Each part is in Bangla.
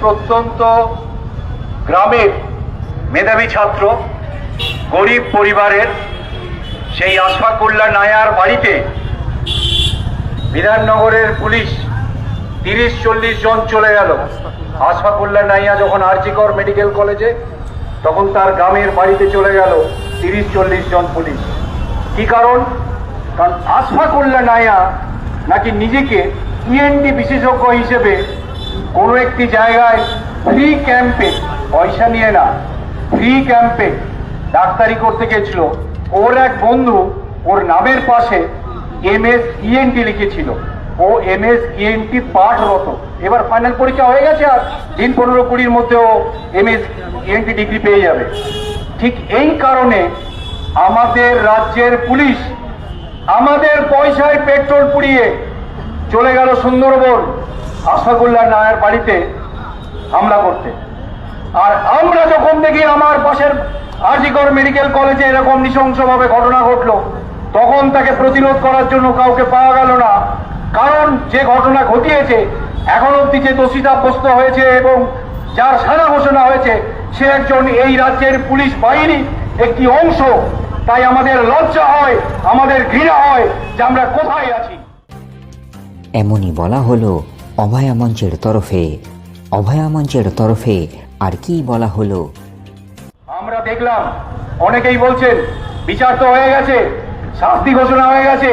প্রত্যন্ত গ্রামের মেধাবী ছাত্র, গরিব পরিবারের সেই আশফাকুল্লাহ নায়ার বাড়িতে বিধাননগরের পুলিশ তিরিশ চল্লিশ জন চলে গেল। আশফাকুল্লাহ নাইয়া যখন আরজিকর মেডিকেল কলেজে, তখন তার গ্রামের বাড়িতে চলে গেল তিরিশ চল্লিশ জন পুলিশ। কি কারণ? কারণ আশফাকুল্লাহ নাইয়া নাকি নিজেকে ইএনটি বিশেষজ্ঞ হিসেবে কোনো একটি জায়গায় ফ্রি ক্যাম্পে পয়সা নিয়ে না ফ্রি ক্যাম্পে ডাক্তারি করতে গেছিল। ওর এক বন্ধু ওর নামের পাশে এম এস ইএনটি লিখেছিল। ও এম এস ইএনটি পাঠরত। এবার ফাইনাল পরীক্ষা হয়ে গেছে আর দিন পনেরো কুড়ির মধ্যে ও এম এস ইএনটি ডিগ্রি পেয়ে যাবে। ঠিক এই কারণে আমাদের রাজ্যের পুলিশ আমাদের পয়সায় পেট্রোল পুড়িয়ে চলে গেল সুন্দরবন। আশাকুল্লাহ নায়ের বাড়িতে হামলা করতে। আর আমরা যখন দেখি আমার পাশের আরজিকর মেডিকেল কলেজে এরকম নৃশংসভাবে ঘটনা ঘটলো, তখন তাকে প্রতিরোধ করার জন্য কাউকে পাওয়া গেল না। কারণ যে ঘটনা ঘটিয়েছে, এখন অব্দি যে দোষী সাব্যস্ত হয়েছে এবং যার সাজা ঘোষণা হয়েছে, সে একজন এই রাজ্যের পুলিশ বাহিনী একটি অংশ। তাই আমাদের লজ্জা হয়, আমাদের ঘৃণা হয় যে আমরা কোথায় আছি। এমনই বলা হলো অভয়া মঞ্চের তরফে অভয়া মঞ্চের তরফে আর কি বলা হলো? আমরা দেখলাম, অনেকেই বলছেন, বিচার তো হয়ে গেছে, শাস্তি ঘোষণা হয়ে গেছে,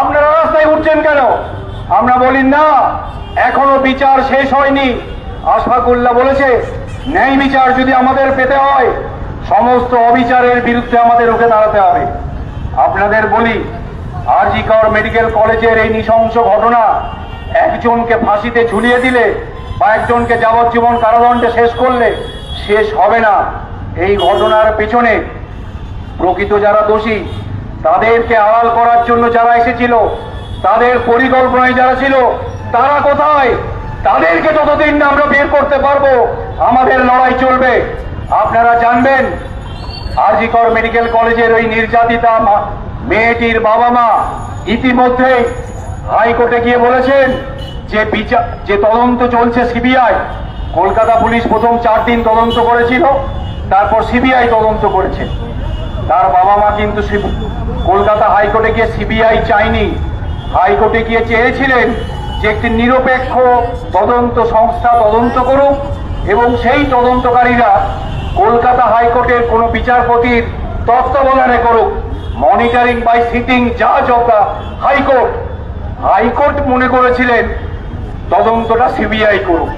আপনারা রাস্তায় উঠছেন কেন? আমরা বলি, না, এখনও বিচার শেষ হয়নি। আশফাকুল্লাহ বলেছে, ন্যায় বিচার যদি আমাদের পেতে হয়, সমস্ত অবিচারের বিরুদ্ধে আমাদের রুখে দাঁড়াতে হবে। আপনাদের বলি আরজিকর মেডিকেল কলেজের এই নৃশংস ঘটনা একজনকে ফাঁসিতে ঝুলিয়ে দিলে বা একজনকে যাবজ্জীবন কারাদণ্ডে শেষ করলে শেষ হবে না। এই ঘটনার পেছনে প্রকৃত যারা দোষী, তাদেরকে আড়াল করার জন্য যারা এসেছিল, তাদের পরিকল্পনায় যারা ছিল, তারা কোথায়? তাদেরকে যতদিন না আমরা বের করতে পারব, আমাদের লড়াই চলবে। আপনারা জানবেন, আরজিকর মেডিকেল কলেজের ওই নির্যাতিতা মেয়েটির বাবা মা ইতিমধ্যে হাইকোর্টে গিয়ে বলেছেন যে বিচার যে তদন্ত চলছে সিবিআই। কলকাতা পুলিশ প্রথম চার দিন তদন্ত করেছিল, তারপর সিবিআই তদন্ত করেছে। তার বাবা মা কিন্তু কলকাতা হাইকোর্টে গিয়ে সিবিআই চায়নি। হাইকোর্টে গিয়ে চেয়েছিলেন যে একটি নিরপেক্ষ তদন্ত সংস্থা তদন্ত করুক এবং সেই তদন্তকারীরা কলকাতা হাইকোর্টের কোনো বিচারপতির তত্ত্বাবধানে করুক। Monitoring by sitting of the high court. High court মনে করেছিলেন, তদন্তটা সিবিআই করুক।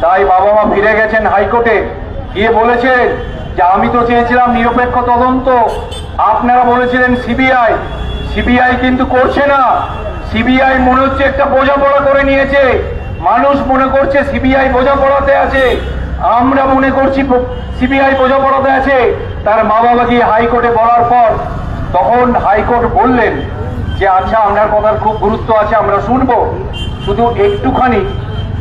তাই বাবা মা ফিরে গেছেন হাইকোর্টে। গিয়ে বলেছেন যে, আমি তো চেয়েছিলাম নিরপেক্ষ তদন্ত। আপনারা বলেছিলেন সিবিআই। সিবিআই কিন্তু করছে না। সিবিআই মনে হচ্ছে একটা বোঝাপড়া করে নিয়েছে। মানুষ মনে করছে সিবিআই বোঝাপড়াতে আছে। আমরা মনে করছি সিবিআই বোঝাপড়াতে আছে। তার মা বাবা গিয়ে হাইকোর্টে বলার পর তখন হাইকোর্ট বললেন যে আচ্ছা আপনার কথার খুব গুরুত্ব আছে, আমরা শুনব। শুধু একটুখানি,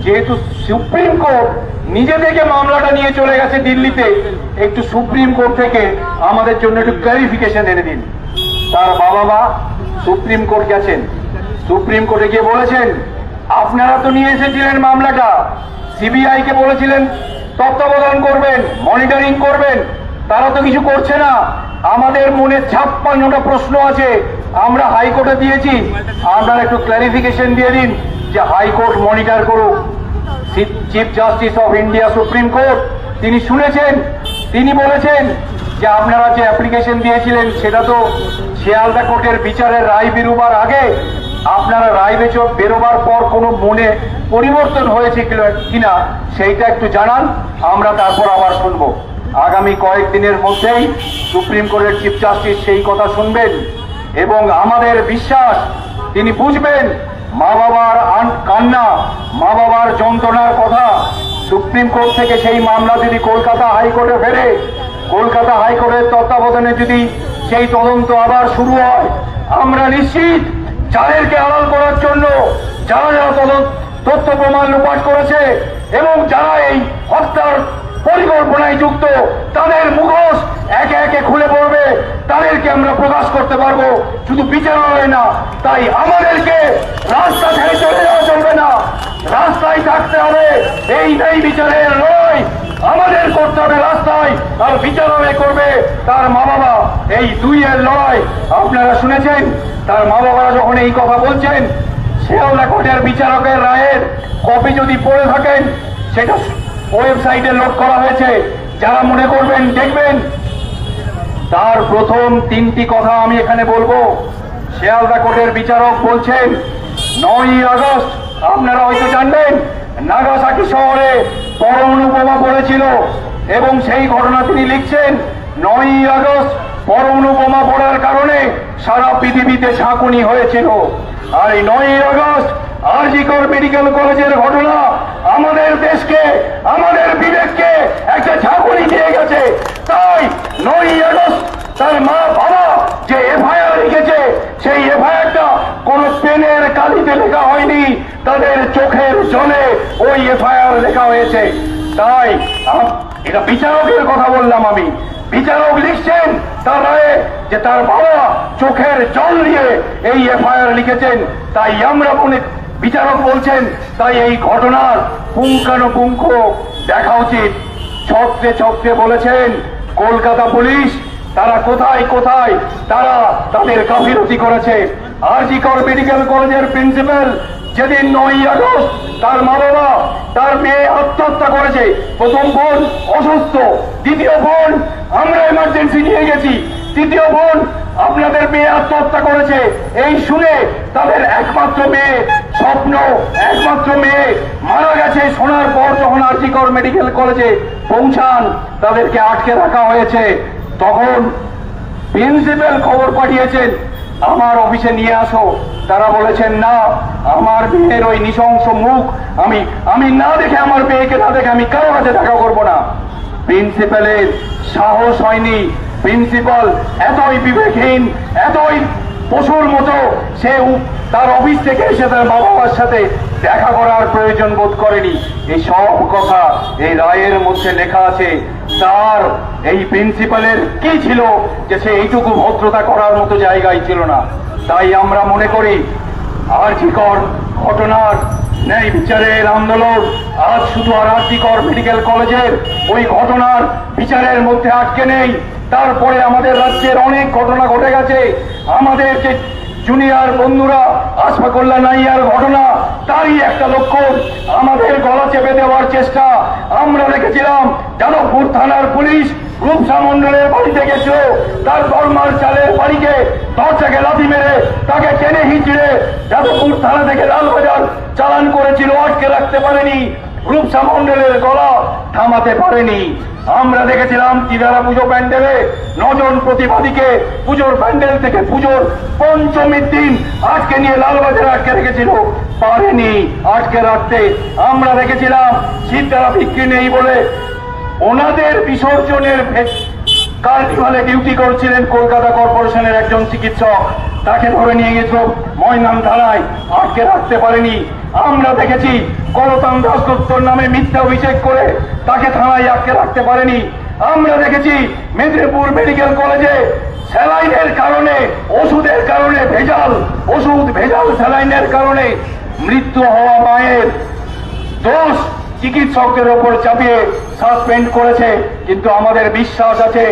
যেহেতু সুপ্রিম কোর্ট নিজে থেকে মামলাটা নিয়ে চলে গেছে দিল্লিতে, একটু সুপ্রিম কোর্ট থেকে আমাদের জন্য একটু ক্লারিফিকেশন এনে দিন। তার বাবা মা সুপ্রিম কোর্ট গেছেন। সুপ্রিম কোর্টে গিয়ে বলেছেন, আপনারা তো নিয়ে এসেছিলেন মামলাটা। সিবিআই কে বলেছিলেন, তত্ত্বাবধান করবেন, মনিটরিং করবেন। তারা তো কিছু করছে না। আমাদের মনে ছাপ্পান্নটা প্রশ্ন আছে। আমরা হাইকোর্টে দিয়েছি। আপনারা একটু ক্লারিফিকেশন দিয়ে দিন যে হাইকোর্ট মনিটর করুক। Chief justice of India supreme court তিনি শুনেছেন। তিনি বলেছেন যে আপনারা যে অ্যাপ্লিকেশন দিয়েছিলেন, সেটা তো শিয়ালদা কোর্টের বিচারের রায় বেরোবার আগে, আপনারা রায় বেচো বেরোবার পর কোনো মনে পরিবর্তন হয়েছে কিনা, সেইটা একটু জানান। আমরা তারপর আবার শুনব। আগামী কয়েকদিনের মধ্যেই সুপ্রিম কোর্টের চিফ জাস্টিস সেই কথা শুনবেন এবং আমাদের বিশ্বাস, তিনি বুঝবেন মা বাবার কান্না, মা বাবার যন্ত্রণার কথা। সুপ্রিম কোর্ট থেকে সেই মামলা যদি কলকাতা হাইকোর্টে ফেরে, কলকাতা হাইকোর্টের তত্ত্বাবধানে যদি সেই তদন্ত আবার শুরু হয়, আমরা নিশ্চিত যাদেরকে আড়াল করার জন্য যারা যারা তদন্ত তথ্য প্রমাণ লোপাট করেছে এবং যারা এই হত্যার পরিকল্পনায় যুক্ত। তাদের মুখোশ একে একে খুলে পড়বে। তাদেরকে আমরা প্রকাশ করতে পারব। শুধু বিচার হয় না, তাই আমাদেরকে রাস্তা ছেড়ে চলে যাওয়া চলবে না। রাস্তায় থাকতে হবে। এই নেই বিচারের লড়াই। আমাদের করতে হবে রাস্তায়। আর বিচার হবে করবে তার মা বাবা এই দুইয়ের লড়াই। আপনারা শুনেছেন? তার মা বাবারা যখন এই কথা বলছেন শেওলা কোর্টের বিচারকের রায়ের কপি যদি পড়ে থাকেন, সেটা ওয়েবসাইটে লোড করা হয়েছে। যারা মনে করবেন, দেখবেন। তার প্রথম তিনটি কথা আমি এখানে বলব। শিয়ালদা কোর্টের বিচারক বলছেন, নয়ই আগস্ট, আপনারা হয়তো জানবেন, নাগাসাকি শহরে পরমাণু বোমা পড়েছিল এবং সেই ঘটনা তিনি লিখছেন, নয়ই আগস্ট, পরমাণু বোমা পড়ার কারণে সারা পৃথিবীতে ঝাঁকুনি হয়েছিল। আর এই নয়ই আগস্ট আরজিকর মেডিকেল কলেজের ঘটনা আমাদের দেশকে, আমাদের বিবেককে একটা ঝাঁকুনি দিয়ে গেছে। তাই নয়ই আগস্ট তার মা বাবা যে এফআইআর লিখেছে সেই এফআইআরটা কোন পেনের কালিতে লেখা হয়নি। তাদের চোখের জলে ওই এফআইআর লেখা হয়েছে। তাই এটা বিচারকের কথা বললাম আমি। বিচারক লিখছেন তার রায়ে যে তার বাবা চোখের জল দিয়ে এই এফআইআর লিখেছেন। তাই আমরা মনে বিচারক বলছেন, তাই এই ঘটনার পুঙ্খানুপুঙ্খ দেখা উচিত। ছকতে ছকতে বলেছেন, কলকাতা পুলিশ, তারা কোথায় কোথায়, তারা তাদের গাফিলতি করেছে। আরজিকর মেডিকেল কলেজের প্রিন্সিপাল যেদিন নয় আগস্ট, তার মা বাবা তার মেয়ে আত্মহত্যা করেছে। প্রথম বোন অসুস্থ, দ্বিতীয় বোন আমরা এমার্জেন্সি নিয়ে গেছি। তৃতীয় বোন আপনাদের মেয়ে আত্মহত্যা করেছে। এই শুনে তাদের একমাত্র মেয়ে স্বপ্ন, একমাত্র মেয়ে মারা গেছে। শোনার পর যখন আরজিকর মেডিকেল কলেজে পৌঁছান, তাদেরকে আটকে রাখা হয়েছে। তখন প্রিন্সিপাল খবর পাঠিয়েছেন, আমার অফিসে নিয়ে আসো। তারা বলেছেন, না, আমার মেয়ের ওই নৃশংস মুখ আমি আমি না দেখে, আমার মেয়েকে না দেখে আমি কারও কাছে দেখা করব না। প্রিন্সিপালের সাহস হয়নি। প্রিন্সিপাল এতই বিবেকহীন, এতই পশুর মতো, সে তার অফিস থেকে এসে তার বাবা মার সাথে দেখা করার প্রয়োজন বোধ করেনি। এই সব কথা এই রায়ের মধ্যে লেখা আছে। তার এই প্রিন্সিপালের কি ছিল যে সে এইটুকু ভদ্রতা করার মতো জায়গায় ছিল না? তাই আমরা মনে করি আর্জিকর ঘটনার ন্যায় বিচারের আন্দোলন আজ শুধু আর আর্জিকর মেডিকেল কলেজের ওই ঘটনার বিচারের মধ্যে আটকে নেই। তারপরে আমাদের রাজ্যের অনেক ঘটনা ঘটে গেছে। আমাদের যে জুনিয়র বন্ধুরা, আশফাকুল্লাহ নাইয়ার ঘটনা, তারই একটা লক্ষণ। আমাদের গলা চেপে দেওয়ার চেষ্টা আমরা দেখেছিলাম যাদবপুর থানার পুলিশ রূপসা মন্ডলের বাড়িতে গেছিল তার বর্মার চালের বাড়িকে দরজাকে লাথি মেরে তাকে টেনে হিঁচড়ে যাদবপুর থানা থেকে লালবাজার চালান করেছিল, আটকে রাখতে পারেনি। রূপসা মন্ডলের গলা থামাতে পারেনি। আমরা দেখেছিলাম চিদারা পুজো প্যান্ডেলে নজন প্রতিবাদীকে পুজোর প্যান্ডেল থেকে পুজোর পঞ্চমীর দিন আজকে নিয়ে লালবাজারে আটকে রেখেছিল, পারেনি আটকে রাখতে। আমরা দেখেছিলাম শীতদারা বিক্রি নেই বলে ওনাদের বিসর্জনের কার্নিভালে ডিউটি করছিলেন কলকাতা কর্পোরেশনের একজন চিকিৎসক। তাকে ধরে নিয়ে গেছিল ময়নাম থানায়। আটকে রাখতে পারেনি। আমরা দেখেছি কলতান দাসগুপ্তর নামে মিথ্যা অভিষেক করে তাকে থানায় আটকে রাখতে পারেনি। আমরা দেখেছি মেদিনীপুর মেডিকেল কলেজে স্যালাইনের কারণে, ওষুধের কারণে ভেজাল, ওষুধ ভেজাল স্যালাইনের কারণে মৃত্যু হওয়া মায়ের দোষ। চিকিৎসকদের ওপর চাপিয়ে সাসপেন্ড করেছে কিন্তু আমাদের বিশ্বাস আছে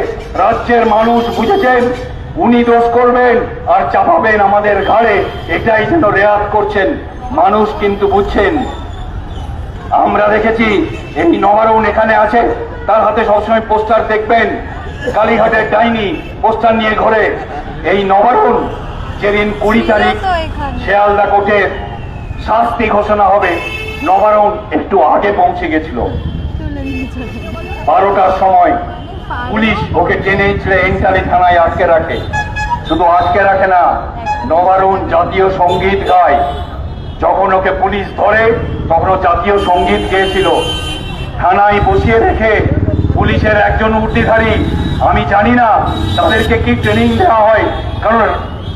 রাজ্যের মানুষ বুঝেছেন উনি দোষ করবেন আর চাপাবেন আমাদের ঘাড়ে এটাই যেন রেয়াত করছেন মানুষ কিন্তু বুঝছেন। আমরা দেখেছি এই নবারুণ এখানে আছে তার হাতে সবসময় পোস্টার দেখবেন কালীঘাটের ডাইনি পোস্টার নিয়ে ঘরে। এই নবারুণ যেদিন কুড়ি তারিখ শেয়ালদা কোর্টের শাস্তি ঘোষণা হবে। নবারুণ একটু আগে পৌঁছে গেছিল। বারোটার সময় পুলিশ ওকে টেনে ছেড়ে এন্টালি থানায় আটকে রাখে। শুধু আটকে রাখে না, নবারুণ জাতীয় সংগীত গায়। যখন ওকে পুলিশ ধরে, তখন জাতীয় সংগীত গেয়েছিল। থানায় বসিয়ে রেখে পুলিশের একজন উর্দিধারী, আমি জানি না তাদেরকে কি ট্রেনিং দেওয়া হয়, কারণ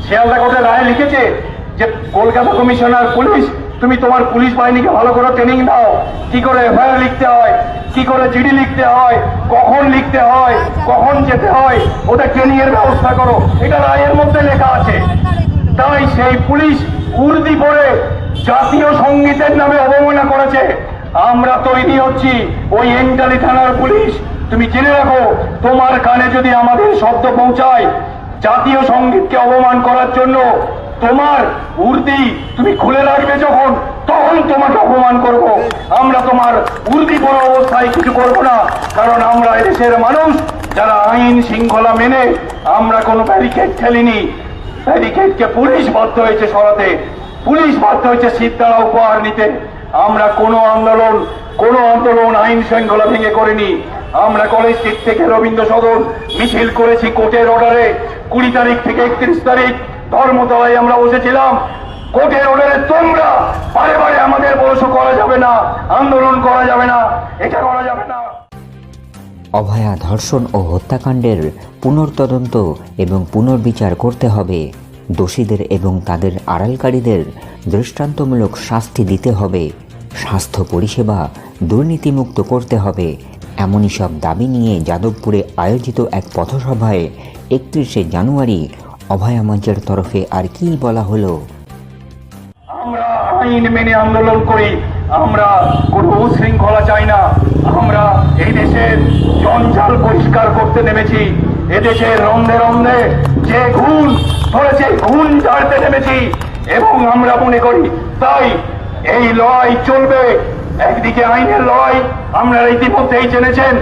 শিয়ালদা কোর্টের রায় লিখেছে যে কলকাতা কমিশনার পুলিশ তুমি তোমার পুলিশ বাহিনীকে ভালো করে ট্রেনিং দাও। কি করে এফআইআর লিখতে হয়? কি করে জিডি লিখতে হয়? কখন লিখতে হয়? কখন যেতে হয়? ওদের ট্রেনিং এর ব্যবস্থা করো। এটা রায়ের মধ্যে লেখা আছে। তাই সেই পুলিশ উর্দি পরে জাতীয় সঙ্গীতের নামে অবমাননা করেছে। আমরা তৈরি হচ্ছি ওই এন্টালি থানার পুলিশ। তুমি জেনে রাখো, তোমার কানে যদি আমাদের শব্দ পৌঁছায়, জাতীয় সঙ্গীতকে অপমান করার জন্য তোমার উর্দি তুমি খুলে রাখবে যখন, তখন তোমাকে অপমান করব। আমরা তোমার উর্দি কোনো অবস্থায় কিছু করব না, কারণ আমরা এদেশের মানুষ, যারা আইন শৃঙ্খলা মেনে আমরা কোনো ব্যারিকেড খেলিনি। ব্যারিকেডকে পুলিশ বাধ্য হয়েছে সরাতে, পুলিশ বাধ্য হয়েছে সিদ্ধারা উপহার নিতে। আমরা কোনো আন্দোলন কোনো আন্দোলন আইন শৃঙ্খলা ভেঙে করিনি। আমরা কলেজ স্ট্রিট থেকে রবীন্দ্র সদন মিছিল করেছি কোর্টের অর্ডারে, কুড়ি তারিখ থেকে একত্রিশ তারিখ। ধর্মতলায় আমরা বসেছিলাম। কোর্টের অর্ডারে তোমরা বারে বারে আমাদের বলছো করা যাবে না, আন্দোলন করা যাবে না, এটা করা যাবে না। অভয়া ধর্ষণ ও হত্যাকাণ্ডের পুনর্তদন্ত এবং পুনর্বিচার করতে হবে। দোষীদের এবং তাদের আড়ালকারীদের দৃষ্টান্তমূলক শাস্তি দিতে হবে। স্বাস্থ্য পরিষেবা দুর্নীতিমুক্ত করতে হবে। এমনই সব দাবি নিয়ে যাদবপুরে আয়োজিত এক পথসভায় একত্রিশে জানুয়ারি অভয়া মঞ্চের তরফে আর কি বলা হলো? আমরা আইন মেনে আন্দোলন করি, আমরা কোনো উশৃঙ্খলা চাই না। আমরা এই দেশের জঞ্জাল পরিষ্কার করতে নেমেছি। এদেশের রন্ধে রন্ধে যে ঘুণ ধরেছে ঘুণ ঝাড়তে নেমেছি। এবং আমরা মনে করি, তাই এই লড়াই চলবে। একদিকে আইনের লড়াই আপনারা ইতিমধ্যেই জেনেছেন,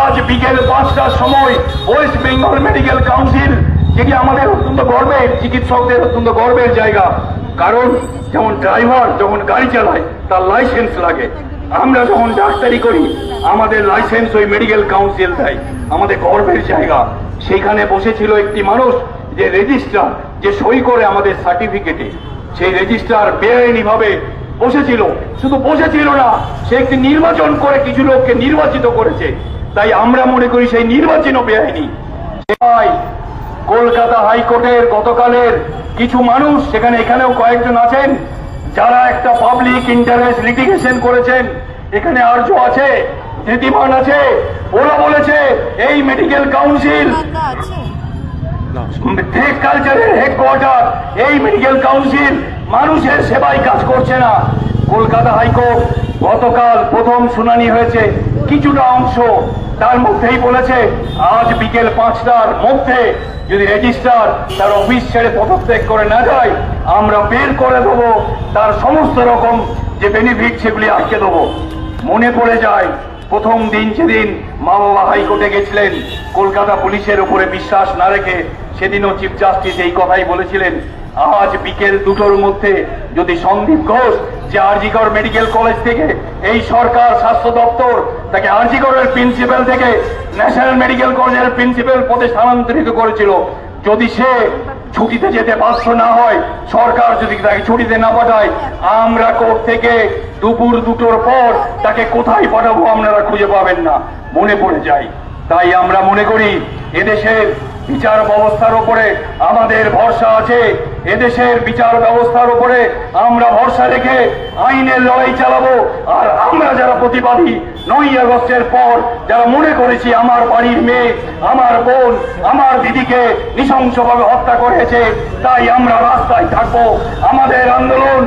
আজ বিকেল পাঁচটার সময় ওয়েস্ট বেঙ্গল মেডিকেল কাউন্সিল যেটি আমাদের অত্যন্ত গর্বের, চিকিৎসকদের অত্যন্ত গর্বের জায়গা। কারণ যেমন ড্রাইভার যখন গাড়ি চালায়, তার লাইসেন্স লাগে। আমরা যখন ডাক্তারি করি, আমাদের লাইসেন্স ওই মেডিকেল কাউন্সিল দেয়। আমাদের গর্বের জায়গা। সেখানে বসেছিল একটি মানুষ যে রেজিস্ট্রার, যে সই করে আমাদের সার্টিফিকেটে। সেই রেজিস্ট্রার বেআইনি ভাবে বসেছিল। শুধু বসেছিল না, সে একটি নির্বাচন করে কিছু লোককে নির্বাচিত করেছে। তাই আমরা মনে করি সেই নির্বাচনও বেআইনি। কলকাতা হাইকোর্টের গতকালের কিছু মানুষ, সেখানে এখানেও কয়েকজন আছেন, যারা একটা পাবলিক ইন্টারেস্ট লিটিগেশন করেছেন। এখানে আর্য আছে ধৃতিমান আছে, ওরা বলেছে এই মেডিকেল কাউন্সিল কালচারের হেডকোয়ার্টার এই মেডিকেল কাউন্সিল মানুষের সেবায় কাজ করছে না। কলকাতা হাইকোর্ট গতকাল প্রথম শুনানি হয়েছে। কিছুটা অংশ তার মধ্যেই বলেছে, আজ বিকেল পাঁচটার মধ্যে যদি রেজিস্ট্রার তার অফিস ছেড়ে পদত্যাগ করে না যায়, আমরা বের করে দেবো তার সমস্ত রকম যে বেনিফিট সেগুলি আটকে দেবো। মনে পড়ে যায়, প্রথম দিন যেদিন মা বাবা হাইকোর্টে গেছিলেন, কলকাতা পুলিশের উপরে বিশ্বাস না রেখে সেদিনও চিফ জাস্টিস এই কথাই বলেছিলেন, আজ বিকেল দুটোর মধ্যে যদি সন্দীপ ঘোষ যে আরজিকর মেডিকেল কলেজ থেকে এই সরকার স্বাস্থ্য দপ্তর তাকে আরজিকরের প্রিন্সিপাল থেকে ন্যাশনাল মেডিকেল কলেজের প্রিন্সিপাল পদে স্থানান্তরিত করেছিল, যদি সে ছুটিতে যেতে বাধ্য না হয়, সরকার যদি তাকে ছুটিতে না পাঠায়, আমরা কোর্ট থেকে দুপুর দুটোর পর তাকে কোথায় পাঠাবো আপনারা খুঁজে পাবেন না। মনে পড়ে যায়। তাই আমরা মনে করি, এদেশের বিচার ব্যবস্থার উপরে আমাদের ভরসা আছে। এদেশের বিচার ব্যবস্থার উপরে আমরা ভরসা রেখে আইনের লড়াই চালাবো। আর আমরা যারা প্রতিবাদী, নয় আগস্টের পর যারা মনে করেছি আমার বাড়ির মেয়ে, আমার বোন, আমার দিদিকে নৃশংসভাবে হত্যা করেছে, তাই আমরা রাস্তায় থাকব। আমাদের আন্দোলন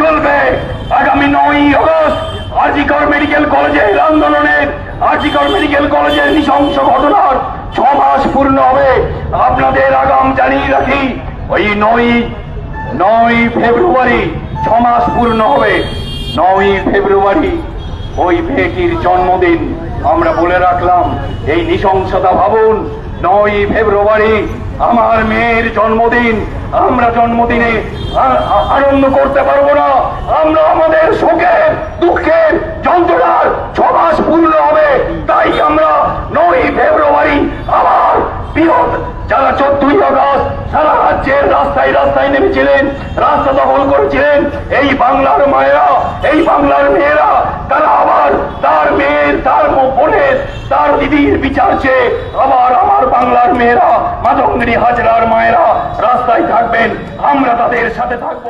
চলবে আগামী নয় আগস্ট। আরজিকর মেডিকেল কলেজের আন্দোলনের, আরজিকর মেডিকেল কলেজের নৃশংস ঘটনার ছ মাস পূর্ণ হবে আপনাদের আগাম জানিয়ে রাখি। ওই নয় নয় ফেব্রুয়ারি ছ মাস পূর্ণ হবে। নয় ফেব্রুয়ারি ওই মেয়েটির জন্মদিন। আমরা বলে রাখলাম, এই নৃশংসতা ভাবুন, নয় ফেব্রুয়ারি আমার মেয়ের জন্মদিন। আমরা জন্মদিনে আনন্দ করতে পারব না। আমরা আমাদের শোকের, দুঃখের যন্ত্রণার ছমাস পূর্ণ হবে। তাই আমরা রাস্তায় রাস্তায় নেমেছিলেন, রাস্তা দখল করেছিলেন। এই বাংলার মায়েরা, এই বাংলার মেয়েরা, তারা আবার তার মেয়ের, তার বোনের, তার দিদির বিচার চেয়ে আবার আমার বাংলার মেয়েরা মাধবগিরি হাজরার মায়েরা রাস্তায় থাকবেন। আমরা তাদের সাথে থাকব।